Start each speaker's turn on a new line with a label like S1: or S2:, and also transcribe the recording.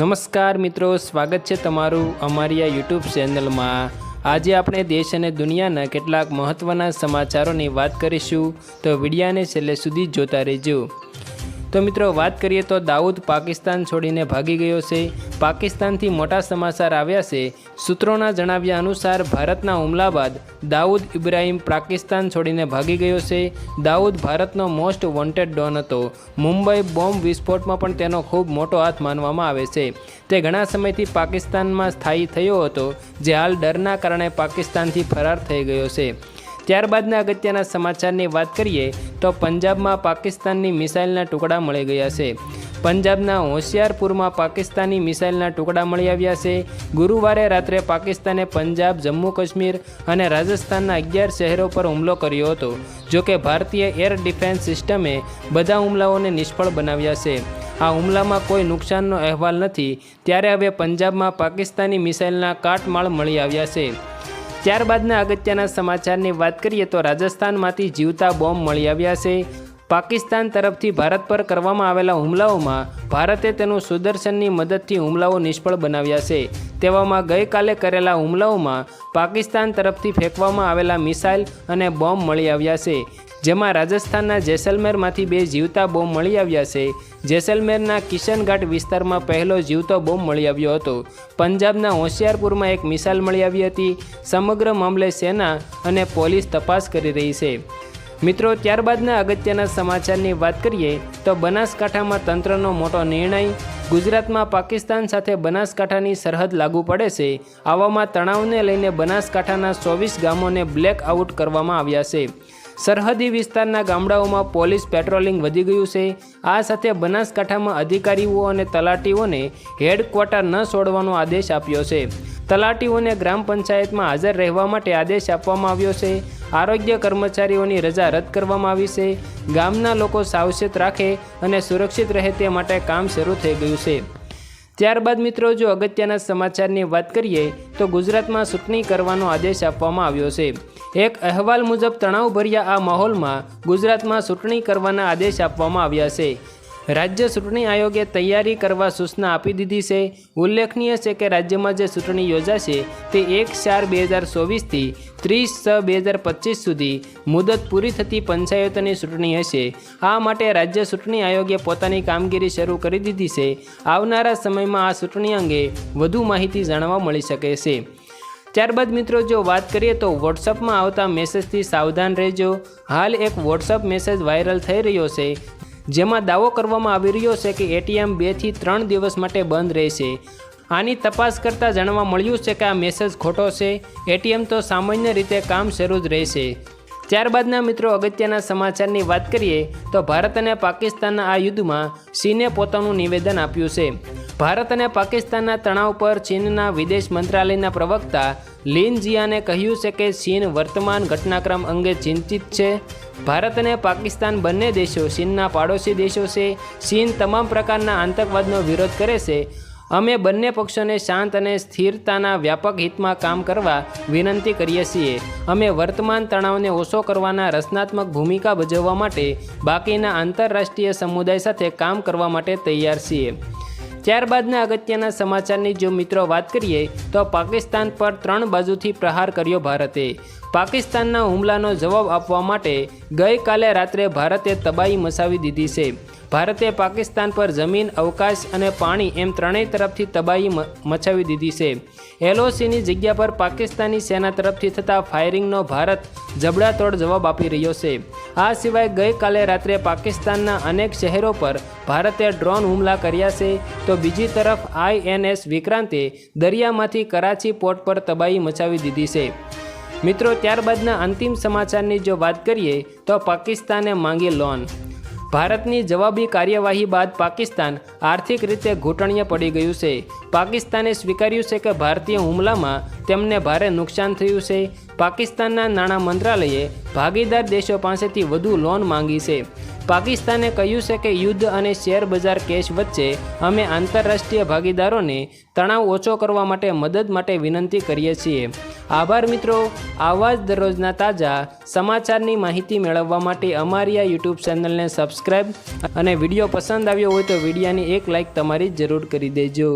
S1: નમસ્કાર મિત્રો, સ્વાગત છે તમારું અમારી આ યુટ્યુબ ચેનલમાં. આજે આપણે દેશ અને દુનિયાના કેટલાક મહત્ત્વના સમાચારોની વાત કરીશું. તો વિડિયાને છેલ્લે સુધી જોતા રહેજો. તો મિત્રો, વાત કરીએ તો દાઉદ પાકિસ્તાન છોડીને ભાગી ગયો છે. પાકિસ્તાનથી મોટા સમાચાર આવ્યા છે. સૂત્રોના જણાવ્યા અનુસાર, ભારતના હુમલા બાદ દાઉદ ઇબ્રાહિમ પાકિસ્તાન છોડીને ભાગી ગયો છે. દાઉદ ભારતનો મોસ્ટ વોન્ટેડ ડોન હતો. મુંબઈ બોમ્બ વિસ્ફોટમાં પણ તેનો ખૂબ મોટો હાથ માનવામાં આવે છે. તે ઘણા સમયથી પાકિસ્તાનમાં સ્થાયી થયો હતો, જે હાલ ડરના કારણે પાકિસ્તાનથી ફરાર થઈ ગયો છે. ત્યારબાદના અગત્યના સમાચારની વાત કરીએ, તો પંજાબમાં પાકિસ્તાનની મિસાઇલના ટુકડા મળી ગયા છે. પંજાબના હોશિયારપુરમાં પાકિસ્તાની મિસાઇલના ટુકડા મળી આવ્યા છે. ગુરુવારે રાત્રે પાકિસ્તાને પંજાબ, જમ્મુ, કાશ્મીર અને રાજસ્થાનના અગિયાર શહેરો પર હુમલો કર્યો હતો જોકે ભારતીય એર ડિફેન્સ સિસ્ટમે બધા હુમલાઓને નિષ્ફળ બનાવ્યા છે. આ હુમલામાં કોઈ નુકસાનનો અહેવાલ નથી, ત્યારે હવે પંજાબમાં પાકિસ્તાની મિસાઇલના કાટમાળ મળી આવ્યા છે. ત્યારબાદના અગત્યના સમાચારની વાત કરીએ તો રાજસ્થાનમાંથી જીવતા બોમ્બ મળી આવ્યા છે. પાકિસ્તાન તરફથી ભારત પર કરવામાં આવેલા હુમલાઓમાં ભારતે તેનું સુદર્શનની મદદથી હુમલાઓ નિષ્ફળ બનાવ્યા છે. તેવામાં ગઈકાલે કરેલા હુમલાઓમાં પાકિસ્તાન તરફથી ફેંકવામાં આવેલા મિસાઇલ અને બોમ્બ મળી આવ્યા છે. જેમાં રાજસ્થાનના જેસલમેરમાંથી બે જીવતા બોમ્બ મળી આવ્યા છે. જેસલમેરના કિશનઘાટ વિસ્તારમાં પહેલો જીવતો બોમ્બ મળી આવ્યો હતો. પંજાબના હોશિયારપુરમાં એક મિસાઇલ મળી આવી હતી. સમગ્ર મામલે સેના અને પોલીસ તપાસ કરી રહી છે. મિત્રો, ત્યારબાદના અગત્યના સમાચારની વાત કરીએ, તો બનાસકાંઠામાં તંત્રનો મોટો નિર્ણય, ગુજરાતમાં પાકિસ્તાન સાથે બનાસકાંઠાની સરહદ લાગુ પડે છે. આવામાં તણાવને લઈને બનાસકાંઠાના ચોવીસ ગામોને બ્લેક આઉટ કરવામાં આવ્યા છે. સરહદી વિસ્તારના ગામડાઓમાં પોલીસ પેટ્રોલિંગ વધી ગયું છે. આ સાથે બનાસકાંઠામાં અધિકારીઓ અને તલાટીઓને હેડક્વાર્ટર ન છોડવાનો આદેશ આપ્યો છે. તલાટીઓને ગ્રામ પંચાયતમાં હાજર રહેવા માટે આદેશ આપવામાં આવ્યો છે. આરોગ્ય કર્મચારીઓની રજા રદ કરવામાં આવી છે. ગામના લોકો સાવચેત રાખે અને સુરક્ષિત રહે તે માટે કામ શરૂ થઈ ગયું છે. ત્યારબાદ મિત્રો, જો અગત્યના સમાચારની વાત કરીએ, તો ગુજરાતમાં ચૂંટણી કરવાનો આદેશ આપવામાં આવ્યો છે. એક અહેવાલ મુજબ, તણાવભર્યા આ માહોલમાં ગુજરાતમાં ચૂંટણી કરવાના આદેશ આપવામાં આવ્યા છે. રાજ્ય ચૂંટણી આયોગે તૈયારી કરવા સૂચના આપી દીધી છે. ઉલ્લેખનીય છે કે રાજ્યમાં જે ચૂંટણી યોજાશે તે એક ચાર બે હજાર ચોવીસથી ત્રીસ છ બે હજાર પચીસ સુધી મુદત પૂરી થતી પંચાયતોની ચૂંટણી હશે. આ માટે રાજ્ય ચૂંટણી આયોગે પોતાની કામગીરી શરૂ કરી દીધી છે. આવનારા સમયમાં આ ચૂંટણી અંગે વધુ માહિતી જાણવા મળી શકે છે. ત્યારબાદ મિત્રો, જો વાત કરીએ તો વોટ્સઅપમાં આવતા મેસેજથી સાવધાન રહેજો. હાલ એક વોટ્સઅપ મેસેજ વાયરલ થઈ રહ્યો છે. જેમાં દાવો કરવામાં આવી રહ્યો છે કે એટીએમ બેથી ત્રણ દિવસ માટે બંધ રહેશે. આની તપાસ કરતાં જાણવા મળ્યું છે કે આ મેસેજ ખોટો છે. એટીએમ તો સામાન્ય રીતે કામ શરૂ જ રહેશે. ત્યારબાદના મિત્રો અગત્યના સમાચારની વાત કરીએ તો ભારત અને પાકિસ્તાનના આ યુદ્ધમાં ચીને પોતાનું નિવેદન આપ્યું છે. ભારત અને પાકિસ્તાનના તણાવ પર ચીનના વિદેશ મંત્રાલયના પ્રવક્તા લિન જિયાને કહ્યું છે કે ચીન વર્તમાન ઘટનાક્રમ અંગે ચિંતિત છે. ભારત અને પાકિસ્તાન બંને દેશો ચીનના પાડોશી દેશો છે. ચીન તમામ પ્રકારના આતંકવાદનો વિરોધ કરે છે. અમે બંને પક્ષોને શાંત અને સ્થિરતાના વ્યાપક હિતમાં કામ કરવા વિનંતી કરીએ છીએ. અમે વર્તમાન તણાવને ઓછો કરવાના રચનાત્મક ભૂમિકા ભજવવા માટે બાકીના આંતરરાષ્ટ્રીય સમુદાય સાથે કામ કરવા માટે તૈયાર છીએ. ત્યારબાદના અગત્યના સમાચારની જો મિત્રો વાત કરીએ, તો પાકિસ્તાન પર ત્રણ બાજુથી પ્રહાર કર્યો ભારતે. પાકિસ્તાનના હુમલાનો જવાબ આપવા માટે ગઈકાલે રાત્રે ભારતે તબાહી મચાવી દીધી છે. ભારતે પાકિસ્તાન પર જમીન, અવકાશ અને પાણી એમ ત્રણેય તરફથી તબાહી મચાવી દીધી છે. એલઓસીની જગ્યા પર પાકિસ્તાની સેના તરફથી થતા ફાયરિંગનો ભારત જબડાતોડ જવાબ આપી રહ્યો છે. આ સિવાય ગઈકાલે રાત્રે પાકિસ્તાનના અનેક શહેરો પર ભારતે ડ્રોન હુમલા કર્યા છે, તો બીજી તરફ આઈએનએસ વિક્રાંતે દરિયામાંથી કરાચી પોર્ટ પર તબાહી મચાવી દીધી છે. મિત્રો, ત્યારબાદના અંતિમ સમાચારની જો વાત કરીએ, તો પાકિસ્તાને માંગી લોન. ભારતની જવાબી કાર્યવાહી બાદ પાકિસ્તાન આર્થિક રીતે ઘૂંટણીએ પડી ગયું છે. પાકિસ્તાને સ્વીકાર્યું છે કે ભારતીય હુમલામાં તેમને ભારે નુકસાન થયું છે. પાકિસ્તાનના નાણાં મંત્રાલયે ભાગીદાર દેશો પાસેથી વધુ લોન માંગી છે. પાકિસ્તાને કહ્યું છે કે યુદ્ધ અને શેર બજાર કેશ વચ્ચે અમે આંતરરાષ્ટ્રીય ભાગીદારોને તણાવ ઓછો કરવા માટે મદદ માટે વિનંતી કરીએ છીએ. આભાર મિત્રો. આવા જ દરરોજના તાજા સમાચારની માહિતી મેળવવા માટે અમારી આ યુટ્યુબ ચેનલને સબસ્ક્રાઈબ અને વીડિયો પસંદ આવ્યો હોય તો વિડીયાની એક લાઇક તમારી જરૂર કરી દેજો.